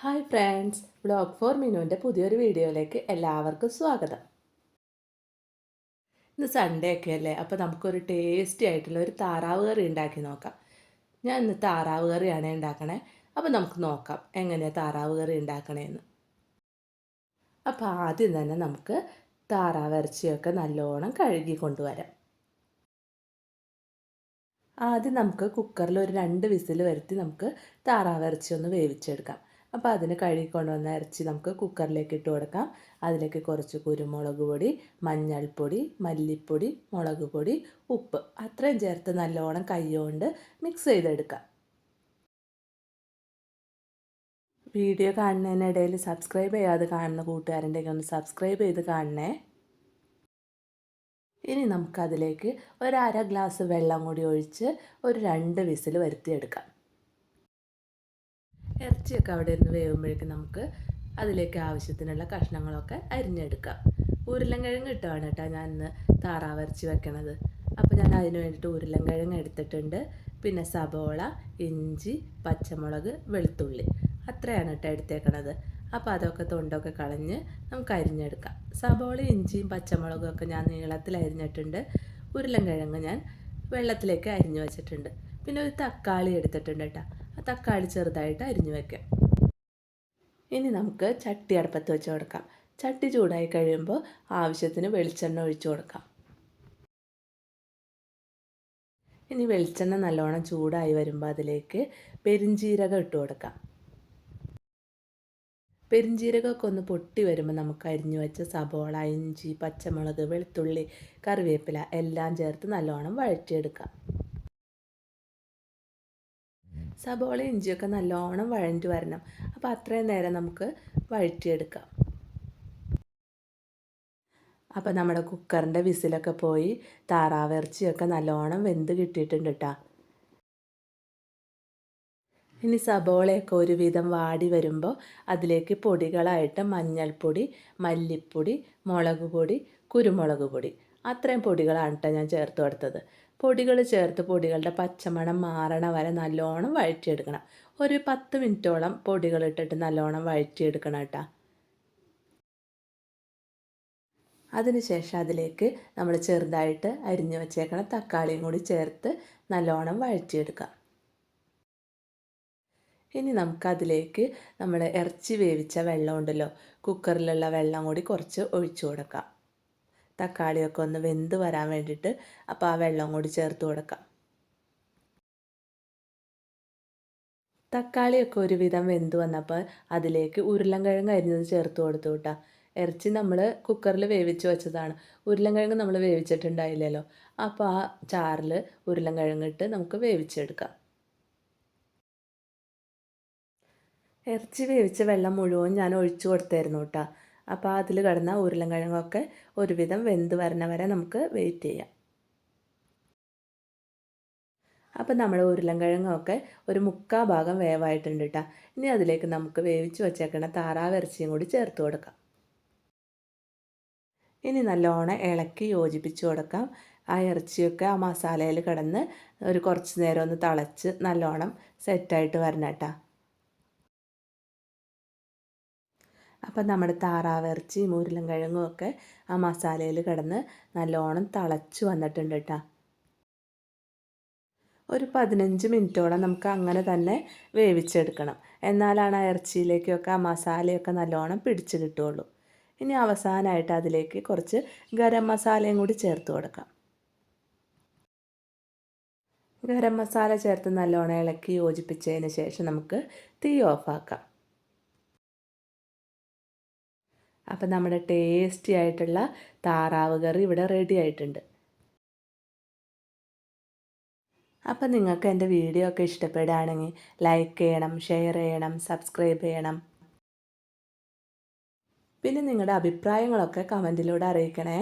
Hi friends blog for മിനുവിന്റെ പുതിയൊരു വീഡിയോയിലേക്ക് എല്ലാവർക്കും സ്വാഗതം. ഇന്ന് സൺഡേ ഒക്കെ അല്ലേ? അപ്പോൾ നമുക്കൊരു ടേസ്റ്റി ആയിട്ടുള്ള ഒരു താറാവ് കറി ഉണ്ടാക്കി നോക്കാം. ഞാൻ ഇന്ന് താറാവ് കറിയാണ് ഉണ്ടാക്കണേ. അപ്പോൾ നമുക്ക് നോക്കാം എങ്ങനെയാണ് താറാവ് കറി ഉണ്ടാക്കണേന്ന്. അപ്പോൾ ആദ്യം തന്നെ നമുക്ക് താറാവ് ഇറച്ചിയൊക്കെ നല്ലോണം കഴുകി കൊണ്ടുവരാം. ആദ്യം നമുക്ക് കുക്കറിൽ ഒരു രണ്ട് വിസിൽ വരുത്തി നമുക്ക് താറാവ് ഇറച്ചി ഒന്ന് വേവിച്ചെടുക്കാം. അപ്പോൾ അതിന് കഴുകിക്കൊണ്ട് വന്ന ഇറച്ചി നമുക്ക് കുക്കറിലേക്ക് ഇട്ട് കൊടുക്കാം. അതിലേക്ക് കുറച്ച് കുരുമുളക് പൊടി മഞ്ഞൾപ്പൊടി മല്ലിപ്പൊടി മുളക് പൊടി ഉപ്പ് അത്രയും ചേർത്ത് നല്ലോണം കൈകൊണ്ട് മിക്സ് ചെയ്തെടുക്കാം. വീഡിയോ കാണുന്നതിനിടയിൽ സബ്സ്ക്രൈബ് ചെയ്യാതെ കാണുന്ന കൂട്ടുകാരുണ്ടെങ്കിൽ ഒന്ന് സബ്സ്ക്രൈബ് ചെയ്ത് കാണണേ. ഇനി നമുക്കതിലേക്ക് ഒരു അര ഗ്ലാസ് വെള്ളം കൂടി ഒഴിച്ച് ഒരു രണ്ട് വിസിൽ വരുത്തിയെടുക്കാം. ഇറച്ചിയൊക്കെ അവിടെ നിന്ന് വേവുമ്പോഴേക്കും നമുക്ക് അതിലേക്ക് ആവശ്യത്തിനുള്ള കഷ്ണങ്ങളൊക്കെ അരിഞ്ഞെടുക്കാം. ഉരുളൻകിഴങ്ങ് ഇട്ടാണ് കേട്ടോ ഞാൻ ഇന്ന് താറാവ് ഇറച്ചി വെക്കണത്. അപ്പോൾ ഞാൻ അതിന് വേണ്ടിയിട്ട് ഉരുളൻകിഴങ്ങ് എടുത്തിട്ടുണ്ട്. പിന്നെ സബോള ഇഞ്ചി പച്ചമുളക് വെളുത്തുള്ളി. അത്രയാണ് കേട്ടോ എടുത്തേക്കണത്. അപ്പോൾ അതൊക്കെ തൊണ്ടൊക്കെ കളഞ്ഞ് നമുക്ക് അരിഞ്ഞെടുക്കാം. സബോള ഇഞ്ചിയും പച്ചമുളകും ഒക്കെ ഞാൻ നീളത്തിൽ അരിഞ്ഞിട്ടുണ്ട്. ഉരുളൻകിഴങ്ങ് ഞാൻ വെള്ളത്തിലേക്ക് അരിഞ്ഞു വെച്ചിട്ടുണ്ട്. പിന്നെ ഒരു തക്കാളി എടുത്തിട്ടുണ്ട് കേട്ടോ. തക്കാളി ചെറുതായിട്ട് അരിഞ്ഞു വെക്കാം. ഇനി നമുക്ക് ചട്ടി അടുപ്പത്ത് വെച്ച് കൊടുക്കാം. ചട്ടി ചൂടായി കഴിയുമ്പോൾ ആവശ്യത്തിന് വെളിച്ചെണ്ണ ഒഴിച്ചു കൊടുക്കാം. ഇനി വെളിച്ചെണ്ണ നല്ലോണം ചൂടായി വരുമ്പോൾ അതിലേക്ക് പെരിഞ്ചീരകം ഇട്ട് കൊടുക്കാം. പെരിഞ്ചീരകമൊക്കെ ഒന്ന് പൊട്ടി വരുമ്പോൾ നമുക്ക് അരിഞ്ഞു വെച്ച സബോള ഇഞ്ചി പച്ചമുളക് വെളുത്തുള്ളി കറിവേപ്പില എല്ലാം ചേർത്ത് നല്ലോണം വഴറ്റിയെടുക്കാം. സബോള ഇഞ്ചിയൊക്കെ നല്ലോണം വഴഞ്ഞിട്ട് വരണം. അപ്പോൾ അത്രയും നേരം നമുക്ക് വഴറ്റിയെടുക്കാം. അപ്പോൾ നമ്മുടെ കുക്കറിന്റെ വിസിലൊക്കെ പോയി താറാവിറച്ചിയൊക്കെ നല്ലോണം വെന്ത് കിട്ടിയിട്ടുണ്ട് കേട്ടോ ഇനി സബോളയൊക്കെ ഒരുവിധം വാടി വരുമ്പോൾ അതിലേക്ക് പൊടികളായിട്ട് മഞ്ഞൾപ്പൊടി മല്ലിപ്പൊടി മുളക് പൊടി കുരുമുളക് പൊടി. അത്രയും പൊടികളാണ് കേട്ടോ ഞാൻ ചേർത്ത് കൊടുത്തത്. പൊടികൾ ചേർത്ത് പൊടികളുടെ പച്ചമണം മാറണ വരെ നല്ലോണം വഴറ്റിയെടുക്കണം. ഒരു പത്ത് മിനിറ്റോളം പൊടികൾ ഇട്ടിട്ട് നല്ലോണം വഴറ്റിയെടുക്കണം കേട്ടോ. അതിനുശേഷം അതിലേക്ക് നമ്മൾ ചെറുതായിട്ട് അരിഞ്ഞു വെച്ചേക്കണം തക്കാളിയും കൂടി ചേർത്ത് നല്ലോണം വഴറ്റിയെടുക്കാം. ഇനി നമുക്കതിലേക്ക് നമ്മൾ ഇറച്ചി വേവിച്ച വെള്ളം ഉണ്ടല്ലോ കുക്കറിലുള്ള വെള്ളം കൂടി കുറച്ച് ഒഴിച്ചു കൊടുക്കാം. തക്കാളിയൊക്കെ ഒന്ന് വെന്ത് വരാൻ വേണ്ടിയിട്ട് അപ്പോൾ ആ വെള്ളം കൂടി ചേർത്ത് കൊടുക്കാം. തക്കാളിയൊക്കെ ഒരുവിധം വെന്ത് വന്നപ്പോൾ അതിലേക്ക് ഉരുളൻകിഴങ്ങ് അരിഞ്ഞത് ചേർത്ത് കൊടുത്തു കേട്ടോ ഇറച്ചി നമ്മൾ കുക്കറിൽ വേവിച്ച് വെച്ചതാണ്. ഉരുളൻകിഴങ്ങ് നമ്മൾ വേവിച്ചിട്ടുണ്ടായില്ലല്ലോ. അപ്പോൾ ആ ചാറിൽ ഉരുളൻകിഴങ്ങിട്ട് നമുക്ക് വേവിച്ചെടുക്കാം. ഇറച്ചി വേവിച്ച വെള്ളം മുഴുവൻ ഞാൻ ഒഴിച്ചു കൊടുത്തായിരുന്നു കേട്ടോ അപ്പോൾ അതിൽ കിടന്ന ഉരുളൻകിഴങ്ങൊക്കെ ഒരുവിധം വെന്ത് വരണ വരെ നമുക്ക് വെയിറ്റ് ചെയ്യാം. അപ്പോൾ നമ്മൾ ഉരുളൻകിഴങ്ങൊക്കെ ഒരു മുക്കാ ഭാഗം വേവായിട്ടുണ്ട് കേട്ടോ ഇനി അതിലേക്ക് നമുക്ക് വേവിച്ച് വെച്ചേക്കണ താറാവിറച്ചിയും കൂടി ചേർത്ത് കൊടുക്കാം. ഇനി നല്ലോണം ഇളക്കി യോജിപ്പിച്ച് കൊടുക്കാം. ആ ഇറച്ചിയൊക്കെ ആ മസാലയിൽ കിടന്ന് ഒരു കുറച്ച് നേരം ഒന്ന് തിളച്ച് നല്ലോണം സെറ്റായിട്ട് വരണം കേട്ടോ അപ്പം നമ്മുടെ താറാവിറച്ചിയും ഉരുളൻകിഴങ്ങും ഒക്കെ ആ മസാലയിൽ കിടന്ന് നല്ലോണം തിളച്ച് വന്നിട്ടുണ്ട് കേട്ടോ. ഒരു പതിനഞ്ച് മിനിറ്റോളം നമുക്ക് അങ്ങനെ തന്നെ വേവിച്ചെടുക്കണം. എന്നാലാണ് ആ ഇറച്ചിയിലേക്കൊക്കെ ആ മസാലയൊക്കെ നല്ലോണം പിടിച്ച് കിട്ടുകയുള്ളൂ. ഇനി അവസാനമായിട്ട് അതിലേക്ക് കുറച്ച് ഗരം മസാലയും കൂടി ചേർത്ത് കൊടുക്കാം. ഗരം മസാല ചേർത്ത് നല്ലോണം ഇളക്കി യോജിപ്പിച്ചതിന് ശേഷം നമുക്ക് തീ ഓഫാക്കാം. അപ്പം നമ്മുടെ ടേസ്റ്റി ആയിട്ടുള്ള താറാവ് കറി ഇവിടെ റെഡി ആയിട്ടുണ്ട്. അപ്പം നിങ്ങൾക്ക് എന്റെ വീഡിയോ ഒക്കെ ഇഷ്ടപ്പെടുകയാണെങ്കിൽ ലൈക്ക് ചെയ്യണം ഷെയർ ചെയ്യണം സബ്സ്ക്രൈബ് ചെയ്യണം. പിന്നെ നിങ്ങളുടെ അഭിപ്രായങ്ങളൊക്കെ കമന്റിലൂടെ അറിയിക്കണേ.